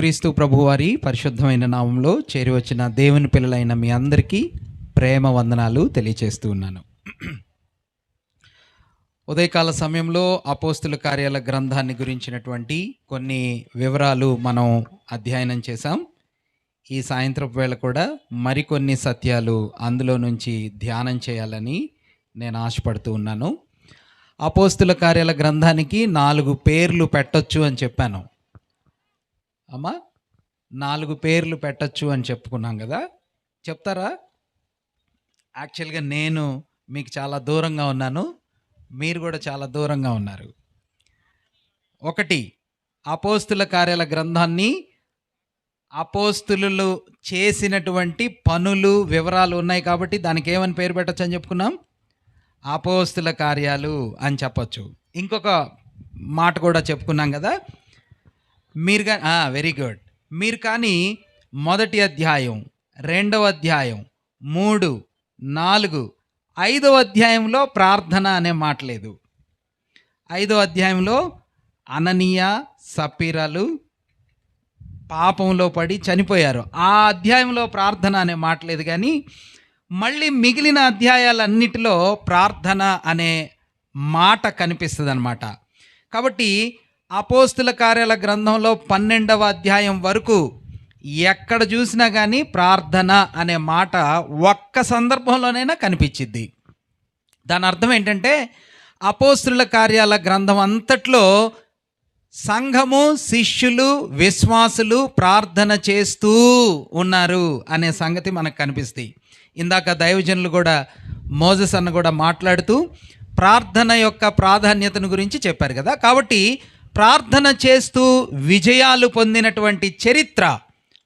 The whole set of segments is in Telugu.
యేసుక్రీస్తు ప్రభువారి పరిశుద్ధమైన నామంలో చేరివచ్చిన దేవుని పిల్లలైన మీ అందరికీ ప్రేమ వందనాలు తెలియచేస్తూ ఉన్నాను. ఉదయకాల సమయంలో అపోస్తుల కార్యాల గ్రంథాన్ని గురించినటువంటి కొన్ని వివరాలు మనం అధ్యయనం చేశాం. ఈ సాయంత్రపు వేళ కూడా మరికొన్ని సత్యాలు అందులో నుంచి ధ్యానం చేయాలని నేను ఆశపడుతూ ఉన్నాను. అపోస్తుల కార్యాల గ్రంథానికి నాలుగు పేర్లు పెట్టొచ్చు అని చెప్పాను. అమ్మా నాలుగు పేర్లు పెట్టచ్చు అని చెప్పుకున్నాం కదా. చెప్తారా? యాక్చువల్గా నేను మీకు చాలా దూరంగా ఉన్నాను. మీరు కూడా చాలా దూరంగా ఉన్నారు. ఒకటి అపోస్తుల కార్యాల గ్రంథాన్ని అపోస్తులు చేసినటువంటి పనులు వివరాలు ఉన్నాయి కాబట్టి దానికి ఏమని పేరు పెట్టచ్చు అని చెప్పుకున్నాం? అపోస్తుల కార్యాలు అని చెప్పొచ్చు. ఇంకొక మాట కూడా చెప్పుకున్నాం కదా. మీరు కానీ వెరీ గుడ్ మీరు కానీ మొదటి అధ్యాయం రెండవ అధ్యాయం మూడు నాలుగు ఐదవ అధ్యాయంలో ప్రార్థన అనే మాట లేదు. ఐదవ అధ్యాయంలో అననీయ సపీరాలు పాపంలో పడి చనిపోయారు. ఆ అధ్యాయంలో ప్రార్థన అనే మాట లేదు కానీ మళ్ళీ మిగిలిన అధ్యాయాలన్నిటిలో ప్రార్థన అనే మాట కనిపిస్తుంది అనమాట కాబట్టి అపోస్తుల కార్యాల గ్రంథంలో పన్నెండవ అధ్యాయం వరకు ఎక్కడ చూసినా కానీ ప్రార్థన అనే మాట ఒక్క సందర్భంలోనైనా కనిపించిద్ది. దాని అర్థం ఏంటంటే అపోస్తుల కార్యాల గ్రంథం అంతట్లో సంఘము శిష్యులు విశ్వాసులు ప్రార్థన చేస్తూ ఉన్నారు అనే సంగతి మనకు కనిపిస్తుంది. ఇందాక దైవజనులు కూడా మోజస్ అన్న కూడా మాట్లాడుతూ ప్రార్థన యొక్క ప్రాధాన్యతను గురించి చెప్పారు కదా. కాబట్టి ప్రార్థన చేస్తూ విజయాలు పొందినటువంటి చరిత్ర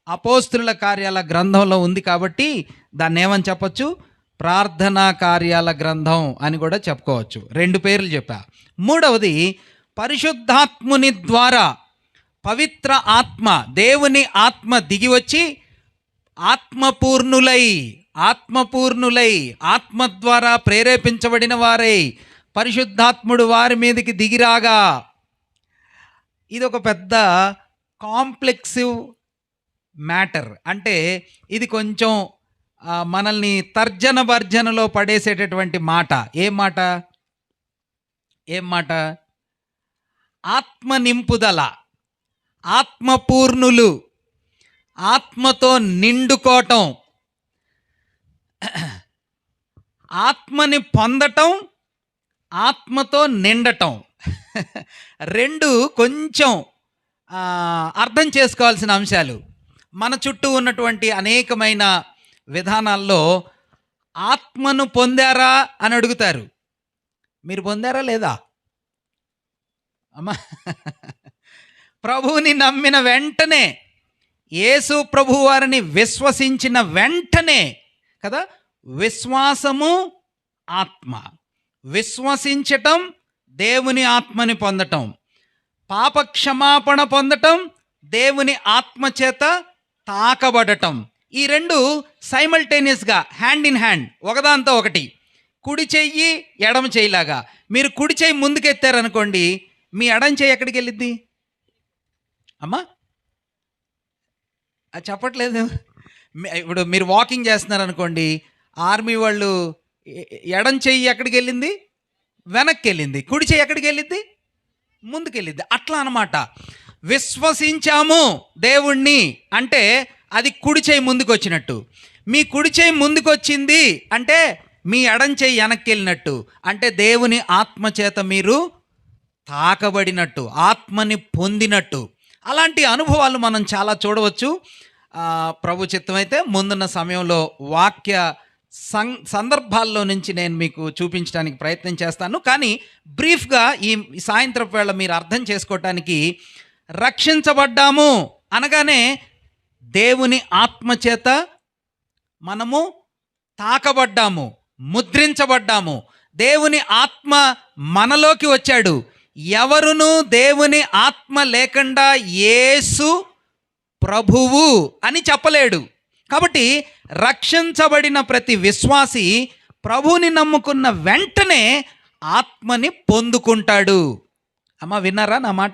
అపోస్తుల కార్యాల గ్రంథంలో ఉంది కాబట్టి దాన్ని ఏమని చెప్పొచ్చు? ప్రార్థనా కార్యాల గ్రంథం అని కూడా చెప్పుకోవచ్చు. రెండు పేర్లు చెప్పా. మూడవది పరిశుద్ధాత్ముని ద్వారా పవిత్ర ఆత్మ దేవుని ఆత్మ దిగి వచ్చి ఆత్మపూర్ణులై ఆత్మపూర్ణులై ఆత్మ ద్వారా ప్రేరేపించబడిన వారై పరిశుద్ధాత్ముడు వారి మీదకి దిగిరాగా ఇది ఒక పెద్ద కాంప్లెక్సివ్ మ్యాటర్. అంటే ఇది కొంచెం మనల్ని తర్జన భర్జనలో పడేసేటటువంటి మాట. ఏం మాట? ఏం మాట? ఆత్మ నింపుదల ఆత్మపూర్ణులు ఆత్మతో నిండుకోవటం ఆత్మని పొందటం ఆత్మతో నిండటం. రెండు కొంచెం అర్థం చేసుకోవాల్సిన అంశాలు. మన చుట్టూ ఉన్నటువంటి అనేకమైన విధానాల్లో ఆత్మను పొందారా అని అడుగుతారు. మీరు పొందారా లేదా? అమ్మా ప్రభువుని నమ్మిన వెంటనే యేసు ప్రభు వారిని విశ్వసించిన వెంటనే కదా విశ్వాసము ఆత్మ. విశ్వసించటం దేవుని ఆత్మని పొందటం. పాప క్షమాపణ పొందటం దేవుని ఆత్మ చేత తాకబడటం. ఈ రెండు సైమల్టేనియస్గా హ్యాండ్ ఇన్ హ్యాండ్ ఒకదాంతో ఒకటి. కుడి చెయ్యి ఎడమ చెయ్యిలాగా. మీరు కుడి చెయ్యి ముందుకెత్తారనుకోండి మీ ఎడం చెయ్యి ఎక్కడికి వెళ్ళిద్ది? అమ్మా! అది చెప్పట్లేదు. ఇప్పుడు మీరు వాకింగ్ చేస్తున్నారు అనుకోండి ఆర్మీ వాళ్ళు ఎడం చెయ్యి ఎక్కడికి వెళ్ళింది? వెనక్కి వెళ్ళింది కుడి చేయి ఎక్కడికి వెళ్ళింది ముందుకు అట్లా అనమాట విశ్వసించాము దేవుణ్ణి అంటే అది కుడి చేయి ముందుకు వచ్చినట్టు మీ కుడి చేయి ముందుకు వచ్చింది అంటే మీ ఎడం చేయి వెనక్కి వెళ్ళినట్టు అంటే దేవుని ఆత్మ చేత మీరు తాకబడినట్టు ఆత్మని పొందినట్టు. అలాంటి అనుభవాలు మనం చాలా చూడవచ్చు. ప్రభు చిత్తమైతే ముందున్న సమయంలో వాక్య సం సందర్భాల్లో నుంచి నేను మీకు చూపించడానికి ప్రయత్నం చేస్తాను. కానీ బ్రీఫ్గా ఈ సాయంత్రం వేళ మీరు అర్థం చేసుకోవటానికి రక్షించబడ్డాము అనగానే దేవుని ఆత్మ చేత మనము తాకబడ్డాము ముద్రించబడ్డాము. దేవుని ఆత్మ మనలోకి వచ్చాడు. ఎవరును దేవుని ఆత్మ లేకుండా యేసు ప్రభువు అని చెప్పలేడు. కాబట్టి రక్షించబడిన ప్రతి విశ్వాసి ప్రభువుని నమ్ముకున్న వెంటనే ఆత్మని పొందుకుంటాడు. అమ్మ విన్నారా నా మాట?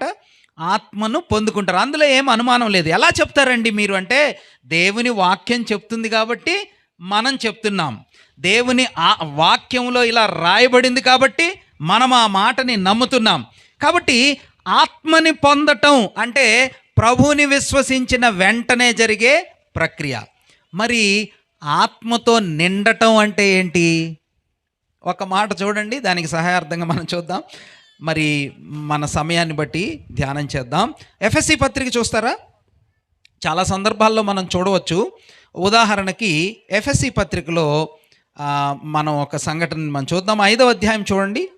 ఆత్మను పొందుకుంటారు. అందులో ఏం అనుమానం లేదు. ఎలా చెప్తారండి మీరు అంటే దేవుని వాక్యం చెప్తుంది కాబట్టి మనం చెప్తున్నాం. దేవుని ఆ వాక్యంలో ఇలా రాయబడింది కాబట్టి మనం ఆ మాటని నమ్ముతున్నాం. కాబట్టి ఆత్మని పొందటం అంటే ప్రభువుని విశ్వసించిన వెంటనే జరిగే ప్రక్రియ. మరి ఆత్మతో నిండటం అంటే ఏంటి? ఒక మాట చూడండి దానికి సహాయార్థంగా మనం చూద్దాం. మరి మన సమయాన్ని బట్టి ధ్యానం చేద్దాం. ఎఫ్ఎస్సి పత్రిక చూస్తారా? చాలా సందర్భాల్లో మనం చూడవచ్చు. ఉదాహరణకి ఎఫ్ఎస్సి పత్రికలో మనం ఒక సంఘటన మనం చూద్దాం. ఐదవ అధ్యాయం చూడండి.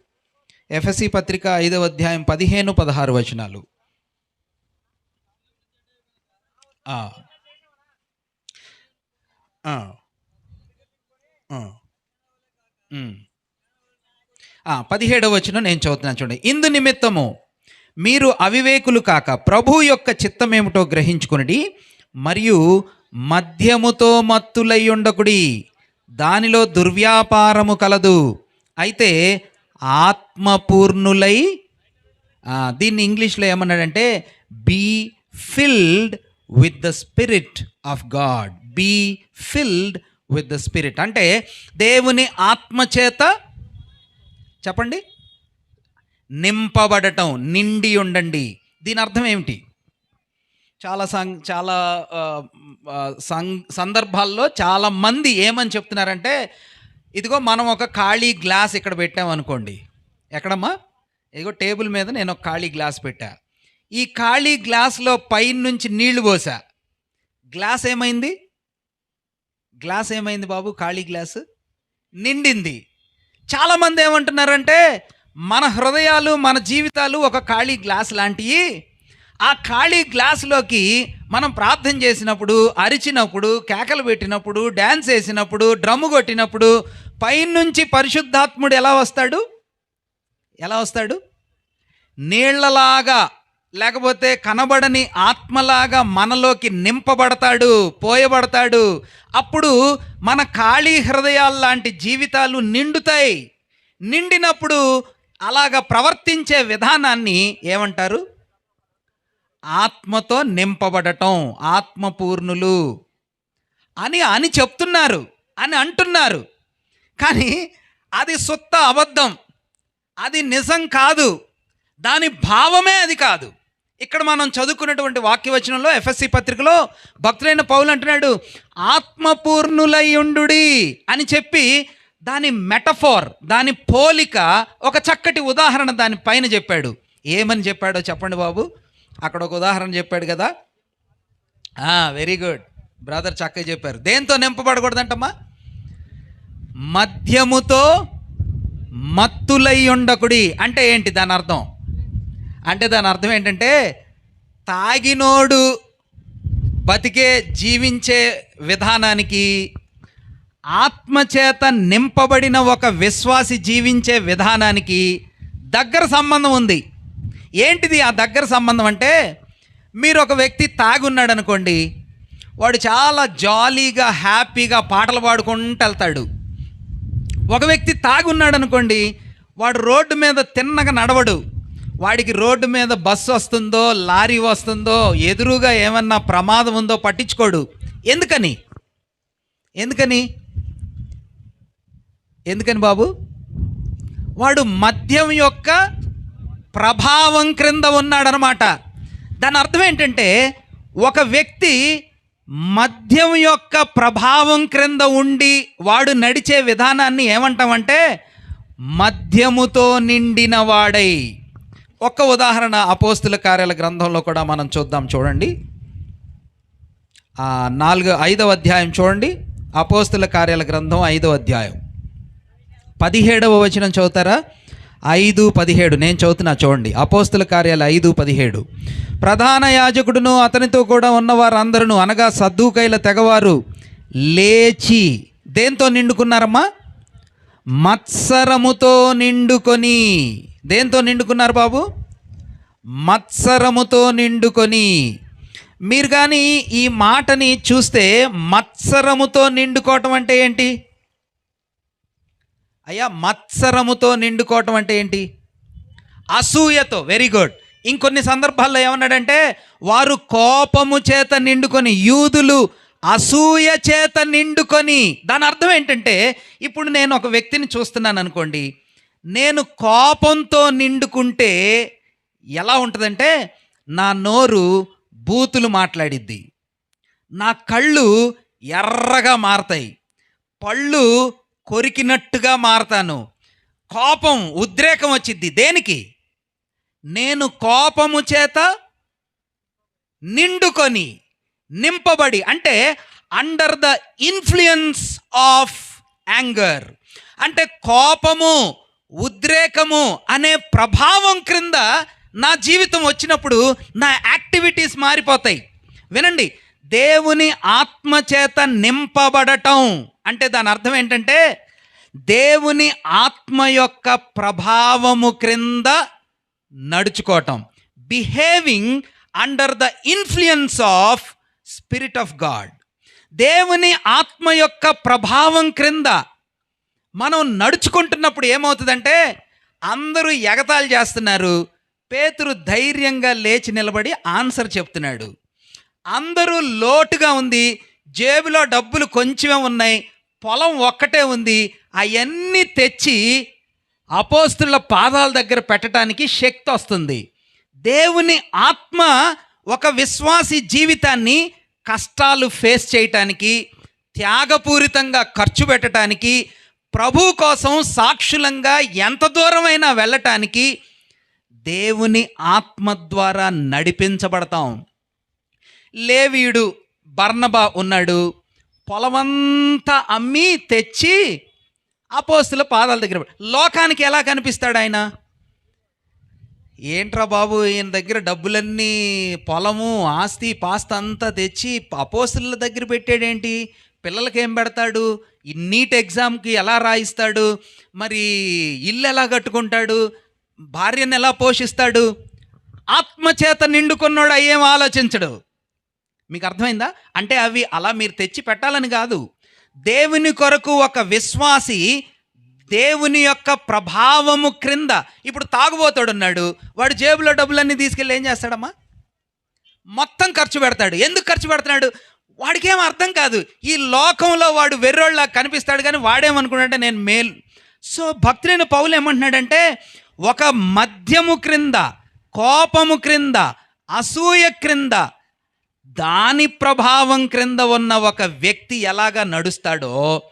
ఎఫ్ఎస్సి పత్రిక ఐదవ అధ్యాయం పదిహేను పదహారు వచనాలు. ఆ. ఆ. ఆ, పదిహేడవ వచ్చిన నేను చదువుతున్నాను చూడండి ఇందు నిమిత్తము మీరు అవివేకులు కాక ప్రభు యొక్క చిత్తమేమిటో గ్రహించుకుని మరియు మద్యముతో మత్తులై ఉండకుడి దానిలో దుర్వ్యాపారము కలదు అయితే ఆత్మపూర్ణులై ఆ, దీన్ని ఇంగ్లీష్లో ఏమన్నాడంటే be filled with the spirit of God be filled with the spirit అంటే దేవుని ఆత్మచేత చెప్పండి? నింపబడటం నిండి ఉండండి. దీని అర్థం ఏమిటి? చాలా సం చాలా సం- సందర్భాల్లో చాలా మంది ఏమని చెప్తున్నారంటే ఇదిగో మనం ఒక ఖాళీ గ్లాస్ ఇక్కడ పెట్టామనుకోండి. ఎక్కడమ్మా? ఇదిగో టేబుల్ మీద నేను ఒక ఖాళీ గ్లాస్ పెట్టా. ఈ ఖాళీ గ్లాస్లో పైన నుంచి నీళ్ళు పోసా. గ్లాస్ ఏమైంది? గ్లాస్ ఏమైంది బాబు? ఖాళీ గ్లాసు? నిండింది. చాలామంది ఏమంటున్నారంటే మన హృదయాలు మన జీవితాలు ఒక ఖాళీ గ్లాస్ లాంటివి ఆ ఖాళీ గ్లాసులోకి మనం ప్రార్థన చేసినప్పుడు అరిచినప్పుడు కేకలు పెట్టినప్పుడు డ్యాన్స్ వేసినప్పుడు డ్రమ్ము కొట్టినప్పుడు పైనుంచి పరిశుద్ధాత్ముడు ఎలా వస్తాడు? ఎలా వస్తాడు? నీళ్ళలాగా లేకపోతే కనబడని ఆత్మలాగా మనలోకి నింపబడతాడు పోయబడతాడు. అప్పుడు మన ఖాళీ హృదయాలు లాంటి జీవితాలు నిండుతాయి. నిండినప్పుడు అలాగ ప్రవర్తించే విధానాన్ని ఏమంటారు? ఆత్మతో నింపబడటం ఆత్మపూర్ణులు అని అని చెప్తున్నారు అని అంటున్నారు. కానీ అది సుత్త అబద్ధం. అది నిజం కాదు. దాని భావమే అది కాదు. ఇక్కడ మనం చదువుకున్నటువంటి వాక్యవచనంలో ఎఫ్ఎస్సి పత్రికలో భక్తులైన పౌలు అంటున్నాడు ఆత్మపూర్ణులై అని చెప్పి దాని మెటఫోర్ దాని పోలిక ఒక చక్కటి ఉదాహరణ దాని పైన చెప్పాడు. ఏమని చెప్పాడో చెప్పండి బాబు. అక్కడ ఒక ఉదాహరణ చెప్పాడు కదా. వెరీ గుడ్ బ్రదర్ చక్కగా చెప్పారు. దేంతో నింపబడకూడదంటమ్మా? మద్యముతో మత్తులై ఉండకుడి. అంటే ఏంటి దాని అర్థం? అంటే దాని అర్థం ఏంటంటే తాగినోడు బతికే జీవించే విధానానికి ఆత్మచేత నింపబడిన ఒక విశ్వాసి జీవించే విధానానికి దగ్గర సంబంధం ఉంది. ఏంటిది ఆ దగ్గర సంబంధం అంటే మీరు ఒక వ్యక్తి తాగున్నాడు అనుకోండి వాడు చాలా జాలీగా హ్యాపీగా పాటలు పాడుకుంటూ వెళ్తాడు. ఒక వ్యక్తి తాగున్నాడు అనుకోండి వాడు రోడ్డు మీద తిన్నగా నడవడు. వాడికి రోడ్డు మీద బస్సు వస్తుందో లారీ వస్తుందో ఎదురుగా ఏమన్నా ప్రమాదం ఉందో పట్టించుకోడు. ఎందుకని? ఎందుకని? ఎందుకని బాబు? వాడు మద్యం యొక్క ప్రభావం క్రింద ఉన్నాడనమాట. దాని అర్థం ఏంటంటే ఒక వ్యక్తి మద్యం యొక్క ప్రభావం క్రింద ఉండి వాడు నడిచే విధానాన్ని ఏమంటామంటే మద్యముతో నిండిన వాడై. ఒక్క ఉదాహరణ అపోస్తుల కార్యాల గ్రంథంలో కూడా మనం చూద్దాం చూడండి. నాలుగు ఐదవ అధ్యాయం చూడండి. అపోస్తుల కార్యాల గ్రంథం ఐదవ అధ్యాయం. పదిహేడవ వచనం చదువుతారా? ఐదు పదిహేడు. నేను చదువుతున్నా చూడండి. అపోస్తుల కార్యాలు ఐదు పదిహేడు. ప్రధాన యాజకుడును అతనితో కూడా ఉన్నవారందరూ అనగా సద్దుకైల తెగవారు లేచి దేంతో నిండుకున్నారమ్మా? మత్సరముతో నిండుకొని దేంతో నిండుకున్నారు బాబు? మత్సరముతో నిండుకొని. మీరు కానీ ఈ మాటని చూస్తే మత్సరముతో నిండుకోవటం అంటే ఏంటి? అయ్యా మత్సరముతో నిండుకోవటం అంటే ఏంటి? అసూయతో. వెరీ గుడ్ ఇంకొన్ని సందర్భాల్లో ఏమన్నాడంటే వారు కోపము చేత నిండుకొని యూదులు అసూయ చేత నిండుకొని దాని అర్థం ఏంటంటే ఇప్పుడు నేను ఒక వ్యక్తిని చూస్తున్నాను అనుకోండి నేను కోపంతో నిండుకుంటే ఎలా ఉంటుందంటే నా నోరు బూతులు మాట్లాడిద్ది. నా కళ్ళు ఎర్రగా మారతాయి. పళ్ళు కొరికినట్టుగా మారతాను. కోపం ఉద్రేకం వచ్చిద్ది. దేనికి? నేను కోపము చేత నిండుకొని నింపబడి అంటే under the influence of anger అంటే కోపము ఉద్రేకము అనే ప్రభావం క్రింద నా జీవితం వచ్చినప్పుడు నా యాక్టివిటీస్ మారిపోతాయి. వినండి దేవుని ఆత్మ చేత నింపబడటం అంటే దాని అర్థం ఏంటంటే దేవుని ఆత్మ యొక్క ప్రభావము క్రింద నడుచుకోవటం. Behaving under the influence of spirit of God. దేవుని ఆత్మ యొక్క ప్రభావం క్రింద మనం నడుచుకుంటున్నప్పుడు ఏమవుతుందంటే అందరూ ఎగతాళి చేస్తున్నారు. పేతురు ధైర్యంగా లేచి నిలబడి ఆన్సర్ చెప్తున్నాడు. అందరూ లోటుగా ఉంది. జేబులో డబ్బులు కొంచెమే ఉన్నాయి. పొలం ఒక్కటే ఉంది. అవన్నీ తెచ్చి అపోస్తుల పాదాల దగ్గర పెట్టడానికి శక్తి వస్తుంది. దేవుని ఆత్మ ఒక విశ్వాసి జీవితాన్ని కష్టాలు ఫేస్ చేయటానికి త్యాగపూరితంగా ఖర్చు పెట్టడానికి ప్రభు కోసం సాక్షులంగా ఎంత దూరమైనా వెళ్ళటానికి దేవుని ఆత్మ ద్వారా నడిపించబడతాం. లేవీయుడు బర్ణబా ఉన్నాడు. పొలమంతా అమ్మి తెచ్చి అపోస్తుల పాదాల దగ్గర లోకానికి ఎలా కనిపిస్తాడు ఆయన? ఏంట్రా బాబు ఈయన దగ్గర డబ్బులన్నీ పొలము ఆస్తి పాస్త అంతా తెచ్చి అపోస్తుల దగ్గర పెట్టాడేంటి? పిల్లలకి ఏం పెడతాడు? ఈ నీట్ ఎగ్జామ్కి ఎలా రాయిస్తాడు? మరి ఇల్లు ఎలా కట్టుకుంటాడు? భార్యను ఎలా పోషిస్తాడు? ఆత్మచేత నిండుకున్నాడు అయ్యేం ఆలోచించడు. మీకు అర్థమైందా? అంటే అవి అలా మీరు తెచ్చి పెట్టాలని కాదు. దేవుని కొరకు ఒక విశ్వాసి దేవుని యొక్క ప్రభావము క్రింద ఇప్పుడు తాగుబోతాడు ఉన్నాడు వాడు జేబులో డబ్బులన్నీ తీసుకెళ్ళి ఏం చేస్తాడమ్మా? మొత్తం ఖర్చు పెడతాడు. ఎందుకు ఖర్చు పెడుతున్నాడు? వాడికేం అర్థం కాదు. ఈ లోకంలో వాడు వెర్రోళ్ళ కనిపిస్తాడు కానీ వాడేమనుకున్నాడంటే నేను మేలు. సో భక్తులైన పౌలు ఏమంటున్నాడంటే ఒక మద్యము క్రింద కోపము క్రింద అసూయ క్రింద దాని ప్రభావం క్రింద ఉన్న ఒక వ్యక్తి ఎలాగా నడుస్తాడో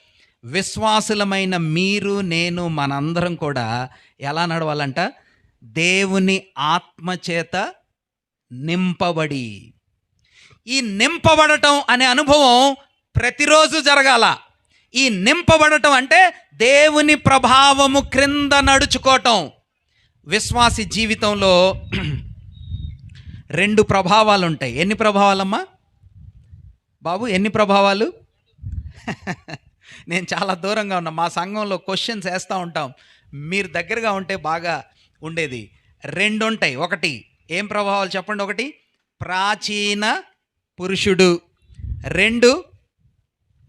విశ్వాసులమైన మీరు నేను మనందరం కూడా ఎలా నడవాలంట? దేవుని ఆత్మచేత నింపబడి ఈ నింపబడటం అనే అనుభవం ప్రతిరోజు జరగాల. ఈ నింపబడటం అంటే దేవుని ప్రభావము క్రింద నడుచుకోవటం. విశ్వాసి జీవితంలో రెండు ప్రభావాలు ఉంటాయి ఎన్ని ప్రభావాలమ్మా? బాబు ఎన్ని ప్రభావాలు? నేను చాలా దూరంగా ఉన్నా. మా సంఘంలో క్వశ్చన్స్ వేస్తూ ఉంటాం. మీరు దగ్గరగా ఉంటే బాగా ఉండేది. రెండు ఉంటాయి ఒకటి ఏం ప్రభావాలు చెప్పండి? ఒకటి ప్రాచీన పురుషుడు. రెండు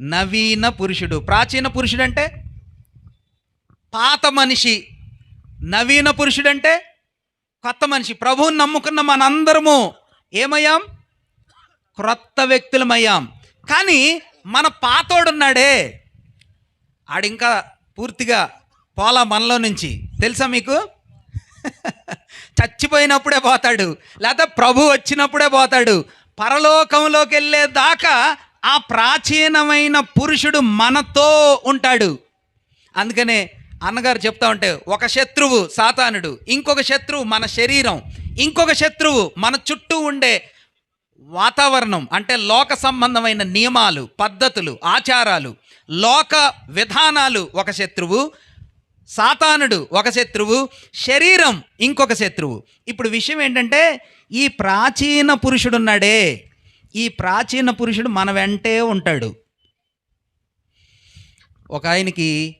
నవీన పురుషుడు. ప్రాచీన పురుషుడు అంటే పాత మనిషి. నవీన పురుషుడు అంటే కొత్త మనిషి. ప్రభువుని నమ్ముకున్న మనందరము ఏమయ్యాం? క్రొత్త వ్యక్తులమయ్యాం. కానీ మన పాతోడున్నాడే. ఆడింకా పూర్తిగా పోలా మనలో నుంచి. తెలుసా మీకు? చచ్చిపోయినప్పుడే పోతాడు. లేకపోతే ప్రభు వచ్చినప్పుడే పోతాడు. పరలోకంలోకి వెళ్ళేదాకా ఆ ప్రాచీనమైన పురుషుడు మనతో ఉంటాడు. అందుకనే అన్నగారు చెప్తా ఉంటే ఒక శత్రువు సాతానుడు ఇంకొక శత్రువు మన శరీరం ఇంకొక శత్రువు మన చుట్టూ ఉండే వాతావరణం అంటే లోక సంబంధమైన నియమాలు పద్ధతులు ఆచారాలు లోక విధానాలు ఒక శత్రువు సాతానుడు ఒక శత్రువు శరీరం ఇంకొక శత్రువు. ఇప్పుడు విషయం ఏంటంటే ఈ ప్రాచీన పురుషుడు ఉన్నాడే ఈ ప్రాచీన పురుషుడు మన వెంటే ఉంటాడు. ఒక ఆయనకి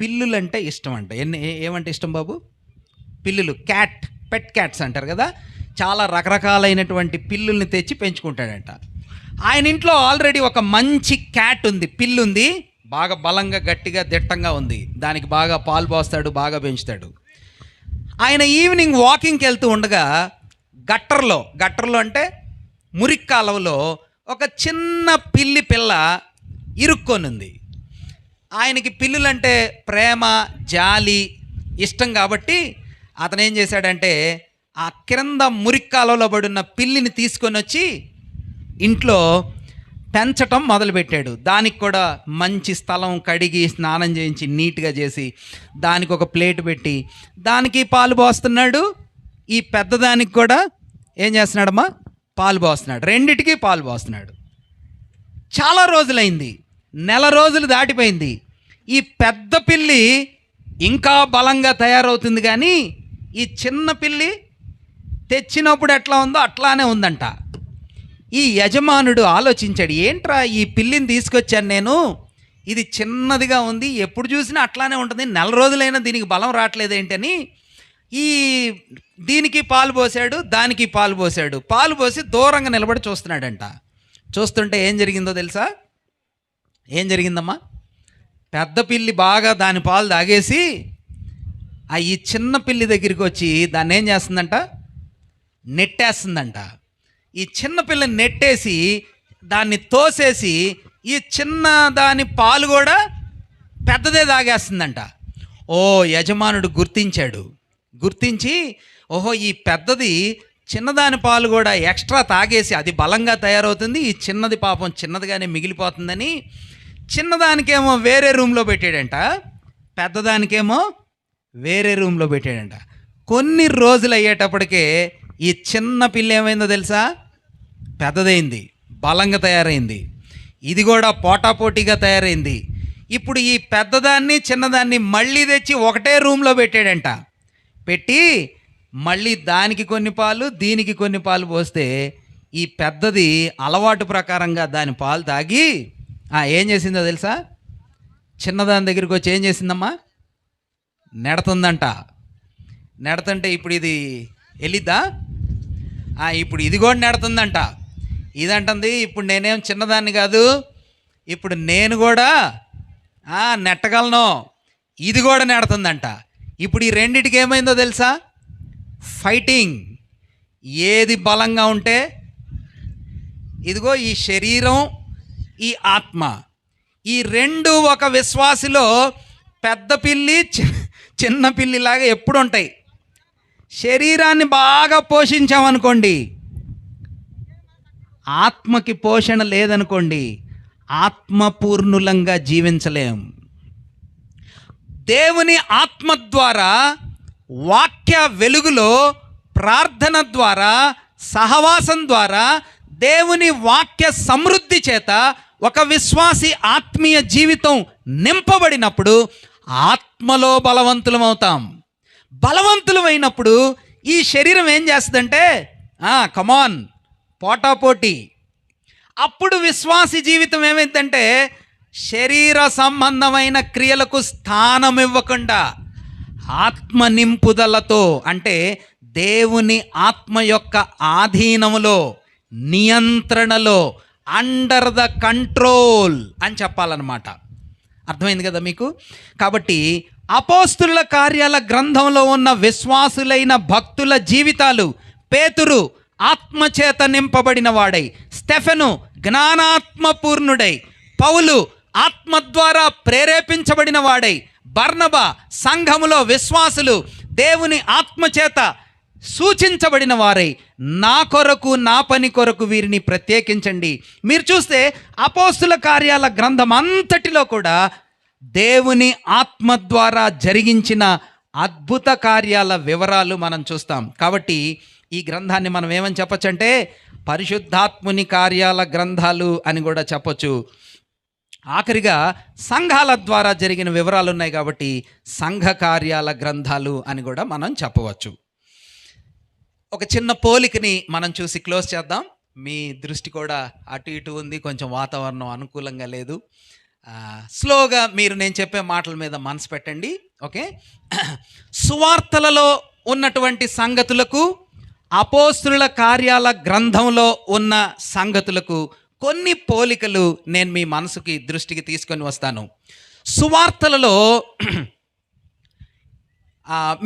పిల్లులంటే ఇష్టం అంట ఎన్ని ఏ- ఏమంటే ఇష్టం బాబు? పిల్లులు క్యాట్ పెట్ క్యాట్స్ అంటారు కదా? చాలా రకరకాలైనటువంటి పిల్లుల్ని తెచ్చి పెంచుకుంటాడంట. ఆయన ఇంట్లో ఆల్రెడీ ఒక మంచి క్యాట్ ఉంది పిల్లు ఉంది బాగా బలంగా గట్టిగా దిట్టంగా ఉంది. దానికి బాగా పాలు పోస్తాడు బాగా పెంచుతాడు. ఆయన ఈవినింగ్ వాకింగ్కి వెళ్తూ ఉండగా గట్టర్లో గట్టర్లో అంటే మురికి కాలువలో ఒక చిన్న పిల్లి పిల్ల ఇరుక్కొనుంది. ఆయనకి పిల్లులంటే ప్రేమ జాలి ఇష్టం కాబట్టి అతను ఏం చేశాడంటే ఆ క్రింద మురిక్కాలవలో పడున్న పిల్లిని తీసుకొని వచ్చి ఇంట్లో పెంచటం మొదలుపెట్టాడు. దానికి కూడా మంచి స్థలం కడిగి స్నానం చేయించి నీట్గా చేసి దానికి ఒక ప్లేట్ పెట్టి దానికి పాలు పోస్తున్నాడు. ఈ పెద్దదానికి కూడా ఏం చేస్తున్నాడమ్మా? పాలు పోస్తున్నాడు. రెండిటికి పాలు పోస్తున్నాడు. చాలా రోజులైంది. నెల రోజులు దాటిపోయింది. ఈ పెద్ద పిల్లి ఇంకా బలంగా తయారవుతుంది కానీ ఈ చిన్న పిల్లి తెచ్చినప్పుడు ఎట్లా ఉందో అట్లానే ఉందంట. ఈ యజమానుడు ఆలోచించాడు ఏంట్రా ఈ పిల్లిని తీసుకొచ్చాను నేను? ఇది చిన్నదిగా ఉంది. ఎప్పుడు చూసినా అట్లానే ఉంటుంది. నెల రోజులైనా దీనికి బలం రావట్లేదు ఏంటని ఈ దీనికి పాలు పోసాడు దానికి పాలు పోసాడు. పాలు పోసి దూరంగా నిలబడి చూస్తున్నాడంట. చూస్తుంటే ఏం జరిగిందో తెలుసా? ఏం జరిగిందమ్మా? పెద్ద పిల్లి బాగా దాని పాలు తాగేసి ఆ ఈ చిన్న పిల్లి దగ్గరికి వచ్చి దాన్ని ఏం చేస్తుందంట? నెట్టేస్తుందంట. ఈ చిన్న పిల్లని నెట్టేసి దాన్ని తోసేసి ఈ చిన్న దాని పాలు కూడా పెద్దదే తాగేస్తుందంట. ఓ యజమానుడు గుర్తించాడు. గుర్తించి ఓహో ఈ పెద్దది చిన్నదాని పాలు కూడా ఎక్స్ట్రా తాగేసి అది బలంగా తయారవుతుంది. ఈ చిన్నది పాపం చిన్నదిగానే మిగిలిపోతుందని చిన్నదానికేమో వేరే రూమ్లో పెట్టాడంట పెద్దదానికేమో వేరే రూమ్లో పెట్టాడంట. కొన్ని రోజులు అయ్యేటప్పటికే ఈ చిన్న పిల్ల ఏమైందో తెలుసా? పెద్దదైంది బలంగా తయారైంది. ఇది కూడా పోటాపోటీగా తయారైంది. ఇప్పుడు ఈ పెద్దదాన్ని చిన్నదాన్ని మళ్ళీ తెచ్చి ఒకటే రూమ్లో పెట్టాడంట. పెట్టి మళ్ళీ దానికి కొన్ని పాలు దీనికి కొన్ని పాలు పోస్తే ఈ పెద్దది అలవాటు ప్రకారంగా దాని పాలు తాగి ఏం చేసిందో తెలుసా? చిన్నదాని దగ్గరికి వచ్చి ఏం చేసిందమ్మా? నెడతుందంట. నెడతంటే ఇప్పుడు ఇది వెళ్ళిద్దా ఇప్పుడు ఇది కూడా నెడుతుందంట. ఇదంటుంది ఇప్పుడు నేనేం చిన్నదాన్ని కాదు ఇప్పుడు నేను కూడా నెట్టగలను. ఇది కూడా నెడుతుందంట. ఇప్పుడు ఈ రెండిటికి ఏమైందో తెలుసా? ఫైటింగ్ ఏది బలంగా ఉంటే ఇదిగో ఈ శరీరం ఈ ఆత్మ. ఈ రెండు ఒక విశ్వాసిలో పెద్ద పిల్లి చి- చిన్న పిల్లిలాగా ఎప్పుడు ఉంటాయి శరీరాన్ని బాగా పోషించామనుకోండి ఆత్మకి పోషణ లేదనుకోండి ఆత్మపూర్ణులంగా జీవించలేం. దేవుని ఆత్మ ద్వారా వాక్య వెలుగులో ప్రార్థన ద్వారా సహవాసం ద్వారా దేవుని వాక్య సమృద్ధి చేత ఒక విశ్వాసి ఆత్మీయ జీవితం నింపబడినప్పుడు ఆత్మలో బలవంతులమవుతాం. బలవంతులమైనప్పుడు ఈ శరీరం ఏం చేస్తుందంటే కమాన్ పోటాపోటీ. అప్పుడు విశ్వాసి జీవితం ఏమైందంటే శరీర సంబంధమైన క్రియలకు స్థానం ఇవ్వకుండా ఆత్మ నింపుదలతో అంటే దేవుని ఆత్మ యొక్క ఆధీనములో నియంత్రణలో అండర్ ద కంట్రోల్ అని చెప్పాలన్నమాట. అర్థమైంది కదా మీకు? కాబట్టి అపోస్తుల కార్యాల గ్రంథంలో ఉన్న విశ్వాసులైన భక్తుల జీవితాలు పేతురు ఆత్మచేత నింపబడిన వాడై స్టెఫెను జ్ఞానాత్మపూర్ణుడై పౌలు ఆత్మ ద్వారా ప్రేరేపించబడిన వాడై బర్ణబ సంఘములో విశ్వాసులు దేవుని ఆత్మచేత సూచించబడిన వారై నా కొరకు నా పని కొరకు వీరిని ప్రత్యేకించండి. మీరు చూస్తే అపోస్తుల కార్యాల గ్రంథం అంతటిలో కూడా దేవుని ఆత్మ ద్వారా జరిగించిన అద్భుత కార్యాల వివరాలు మనం చూస్తాం. కాబట్టి ఈ గ్రంథాన్ని మనం ఏమని చెప్పొచ్చు అంటే పరిశుద్ధాత్ముని కార్యాల గ్రంథాలు అని కూడా చెప్పొచ్చు. ఆఖరిగా సంఘాల ద్వారా జరిగిన వివరాలు ఉన్నాయి కాబట్టి సంఘ కార్యాల గ్రంథాలు అని కూడా మనం చెప్పవచ్చు. ఒక చిన్న పోలికని మనం చూసి క్లోజ్ చేద్దాం. మీ దృష్టి కూడా అటు ఇటు ఉంది. కొంచెం వాతావరణం అనుకూలంగా లేదు. స్లోగా మీరు నేను చెప్పే మాటల మీద మనసు పెట్టండి. ఓకే? సువార్తలలో ఉన్నటువంటి సంగతులకు అపోస్తుల కార్యాల గ్రంథంలో ఉన్న సంగతులకు కొన్ని పోలికలు నేను మీ మనసుకి దృష్టికి తీసుకొని వస్తాను. సువార్తలలో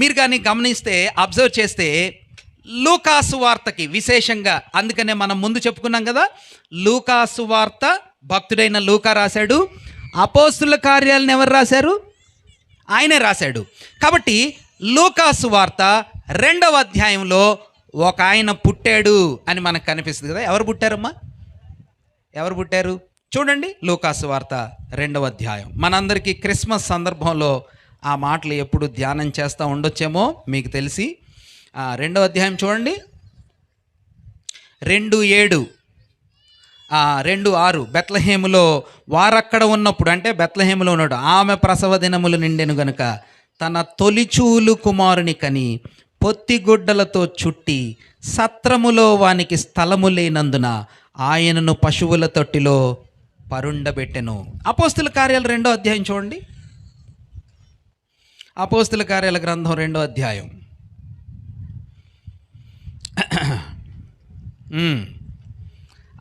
మీరు కానీ గమనిస్తే అబ్జర్వ్ చేస్తే లూకాసు వార్తకి విశేషంగా అందుకనే మనం ముందు చెప్పుకున్నాం కదా లూకాసు వార్త భక్తుడైన లూకా రాశాడు అపోస్తుల కార్యాలను ఎవరు రాశారు? ఆయనే రాశాడు. కాబట్టి లూకాసు వార్త రెండవ అధ్యాయంలో ఒక ఆయన పుట్టాడు అని మనకు కనిపిస్తుంది కదా ఎవరు పుట్టారమ్మా? ఎవరు పుట్టారు? చూడండి లూకాసు వార్త రెండవ అధ్యాయం. మనందరికీ క్రిస్మస్ సందర్భంలో ఆ మాటలు ఎప్పుడు ధ్యానం చేస్తూ ఉండొచ్చేమో మీకు తెలిసి. రెండవ అధ్యాయం చూడండి. రెండు ఏడు. రెండు ఆరు. బెత్లహేములో వారక్కడ ఉన్నప్పుడు అంటే బెత్లహేములో ఉన్నాడు. ఆమె ప్రసవ దినములు నిండెను గనుక తన తొలిచూలు కుమారుని కని పొత్తిగుడ్డలతో చుట్టి సత్రములో వానికి స్థలము లేనందున ఆయనను పశువుల తొట్టిలో పరుండబెట్టెను. అపోస్తుల కార్యాలు రెండో అధ్యాయం చూడండి. అపోస్తుల కార్యాల గ్రంథం రెండో అధ్యాయం.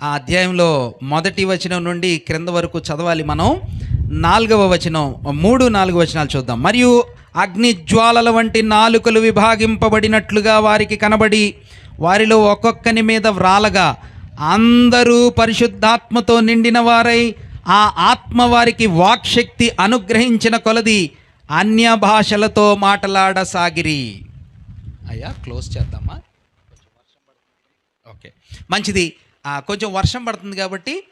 ఆ అధ్యాయంలో మొదటి వచనం నుండి క్రింద వరకు చదవాలి మనం. నాలుగవ వచనం మూడు నాలుగు వచనాలు చూద్దాం. మరియు అగ్ని జ్వాలల వంటి నాలుకలు విభాగింపబడినట్లుగా వారికి కనబడి వారిలో ఒక్కొక్కని మీద వ్రాలగా అందరూ పరిశుద్ధాత్మతో నిండిన వారై ఆ ఆత్మ వారికి వాక్శక్తి అనుగ్రహించిన కొలది అన్య భాషలతో మాట్లాడసాగిరి. అయ్యా క్లోజ్ చేద్దామా? ఓకే. మంచిది. కొంచెం వర్షం పడుతుంది కాబట్టి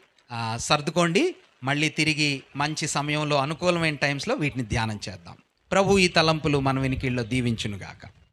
సర్దుకోండి. మళ్ళీ తిరిగి మంచి సమయంలో అనుకూలమైన టైమ్స్లో వీటిని ధ్యానం చేద్దాం. ప్రభు ఈ తలంపులు మన వెనికిళ్ళు దీవించునుగాక.